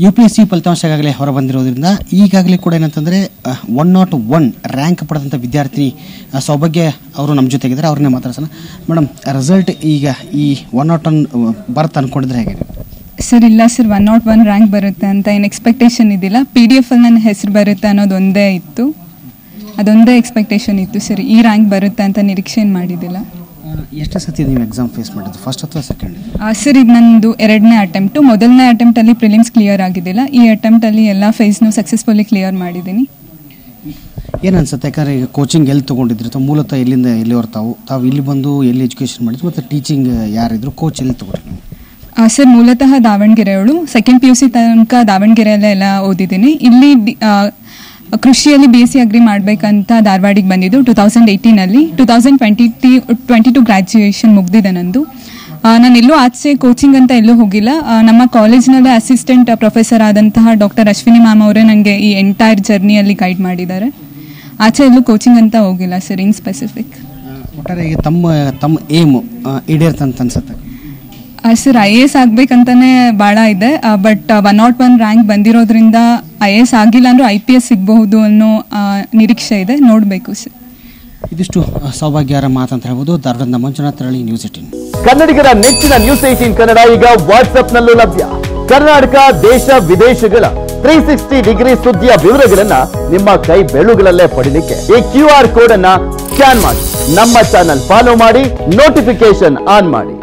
U P S C ಫಲಿತಾಂಶ ಈಗಾಗಲೇ ಹೊರಬಂದಿರೋದ್ರಿಂದ ಈಗಾಗಲೇ ಕೂಡ ಏನಂತಂದರೆ ಒನ್ ನಾಟ್ ಒನ್ ರ್ಯಾಂಕ್ ಪಡೆದಂಥ ವಿದ್ಯಾರ್ಥಿನಿ ಸೌಭಾಗ್ಯ ಅವರು ನಮ್ಮ ಜೊತೆಗಿದ್ದಾರೆ. ಅವ್ರನ್ನೇ ಮಾತಾಡ್ಸೋಣ. ಮೇಡಮ್ ರಿಸಲ್ಟ್ ಈಗ ಈ ಒನ್ ನಾಟ್ ಒನ್ ಬರ್ತ್ ಅನ್ಕೊಂಡಿದ್ರೆ ಹೇಗೆ? ಸರ್, ಇಲ್ಲ sir one nought one rank ಬರುತ್ತೆ ಅಂತ ಏನು ಎಕ್ಸ್ಪೆಕ್ಟೇಷನ್ ಇದ್ದಿಲ್ಲ. ಪಿ ಡಿ ಎಫ್ ಅಲ್ಲಿ ನನ್ನ ಹೆಸರು ಬರುತ್ತೆ ಅನ್ನೋದು ಒಂದೇ ಇತ್ತು. ಅದೊಂದೇ ಎಕ್ಸ್ಪೆಕ್ಟೇಷನ್ ಇತ್ತು ಸರ್. ಈ ರ್ಯಾಂಕ್ ಬರುತ್ತೆ ಅಂತ ನಿರೀಕ್ಷೆ ಮಾಡಿದ್ದಿಲ್ಲ. ಎಷ್ಟು ಸತಿ ನೀವು ಎಕ್ಸಾಮ್ ಫೇಸ್ ಮಾಡಿದ್ದು? ಫಸ್ಟ್ ಅಥವಾ ಸೆಕೆಂಡ್ ಸರ್ ಇದು ನಂದು ಎರಡನೇ ಅಟೆಂಪ್ಟು ಮೊದಲನೇ ಅಟೆಂಪ್ಟಲ್ಲಿ ಪ್ರಿಲಿಮ್ಸ್ ಕ್ಲಿಯರ್ ಆಗಿದ್ದಿಲ್ಲ. ಈ ಅಟೆಂಪ್ಟಲ್ಲಿ ಎಲ್ಲ ಫೇಸ್ನು ಸಕ್ಸಸ್ಫುಲಿ ಕ್ಲಿಯರ್ ಮಾಡಿದ್ದೀನಿ. ಏನು ಅನ್ಸುತ್ತೆ? ಯಾಕಂದರೆ ಈಗ ಕೋಚಿಂಗ್ ಎಲ್ಲಿ ತೊಗೊಂಡಿದ್ರು? ಅಥವಾ ಮೂಲತಃ ಎಲ್ಲಿಂದ ಎಲ್ಲಿ ತಾವು ತಾವು ಇಲ್ಲಿ ಬಂದು ಎಲ್ಲಿ ಎಜುಕೇಷನ್ ಮಾಡಿದ್ರು? ಮತ್ತು ಟೀಚಿಂಗ್ ಯಾರಿದ್ರು ಕೋಚ್ ಎಲ್ಲಿ ತೊಗೊಂಡ್ರಿ? ಸರ್ ಮೂಲತಃ ದಾವಣಗೆರೆಯವಳು. ಸೆಕೆಂಡ್ ಪಿ ಯು ಸಿ ತನಕ ದಾವಣಗೆರೆಯಲ್ಲೇ ಎಲ್ಲ ಓದಿದ್ದೀನಿ. ಇಲ್ಲಿ ಕೃಷಿಯಲ್ಲಿ ಬಿ ಎಸ್ ಸಿ ಅಗ್ರಿ ಮಾಡಬೇಕಂತ ಧಾರವಾಡಿಗೆ ಬಂದಿದ್ದು two thousand ಏಯ್ಟೀನಲ್ಲಿ two thousand twenty twenty two graduation ಮುಗ್ದಿದೆ ನಂದು. ನಾನು ಎಲ್ಲೂ ಆಚೆ ಕೋಚಿಂಗ್ ಅಂತ ಎಲ್ಲೂ ಹೋಗಿಲ್ಲ. ನಮ್ಮ ಕಾಲೇಜ್ನಲ್ಲೇ ಅಸಿಸ್ಟೆಂಟ್ ಪ್ರೊಫೆಸರ್ ಆದಂತಹ ಡಾಕ್ಟರ್ ಅಶ್ವಿನಿ ಮ್ಯಾಮ್ ಅವರೇ ನನಗೆ ಈ ಎಂಟೈರ್ ಜರ್ನಿಯಲ್ಲಿ ಗೈಡ್ ಮಾಡಿದ್ದಾರೆ. ಆಚೆ ಎಲ್ಲೂ ಕೋಚಿಂಗ್ ಅಂತ ಹೋಗಿಲ್ಲ ಸರ್ ಇನ್ ಸ್ಪೆಸಿಫಿಕ್ ಒಟ್ಟಾರೆ ಈಗ ತಮ್ಮ ತಮ್ಮ ಏಮು ಈಡೇರ್ತಂತ ಅನ್ಸುತ್ತೆ. ಸರ್ ಐ ಎ ಎಸ್ ಆಗಬೇಕಂತಲೇ ಭಾಳ ಇದೆ. But one nought one rank ಬಂದಿರೋದ್ರಿಂದ ಐ ಎ ಎಸ್ ಆಗಿಲ್ಲ ಅಂದ್ರೂ ಐ ಪಿ ಎಸ್ ಸಿಗಬಹುದು ಅನ್ನೋ ನಿರೀಕ್ಷೆ ಇದೆ. ನೋಡಬೇಕು ಸರ್. ಇದಿಷ್ಟು ಸೌಭಾಗ್ಯರ ಮಾತಂತ ಹೇಳ್ಬೋದು. ಧಾರವಾಡದ ಮಂಜುನಾಥ್ ರಳಿ ನ್ಯೂಸ್ ಏಟೀನ್ ಕನ್ನಡಿಗರ ನೆಚ್ಚಿನ ನ್ಯೂಸ್ ಏಟೀನ್ ಕನ್ನಡ ಈಗ ವಾಟ್ಸ್ಆಪ್ ನಲ್ಲೂ ಲಭ್ಯ. ಕರ್ನಾಟಕ ದೇಶ ವಿದೇಶಗಳ ತ್ರೀ ಸಿಕ್ಸ್ಟಿ ಡಿಗ್ರಿ ಸುದ್ದಿಯ ವಿವರಗಳನ್ನ ನಿಮ್ಮ ಕೈ ಬೆಳುಗಳಲ್ಲೇ ಪಡೀಲಿಕ್ಕೆ ಈ ಕ್ಯೂ ಆರ್ ಕೋಡ್ ಅನ್ನ ಸ್ಕ್ಯಾನ್ ಮಾಡಿ. ನಮ್ಮ ಚಾನಲ್ ಫಾಲೋ ಮಾಡಿ ನೋಟಿಫಿಕೇಶನ್ ಆನ್ ಮಾಡಿ.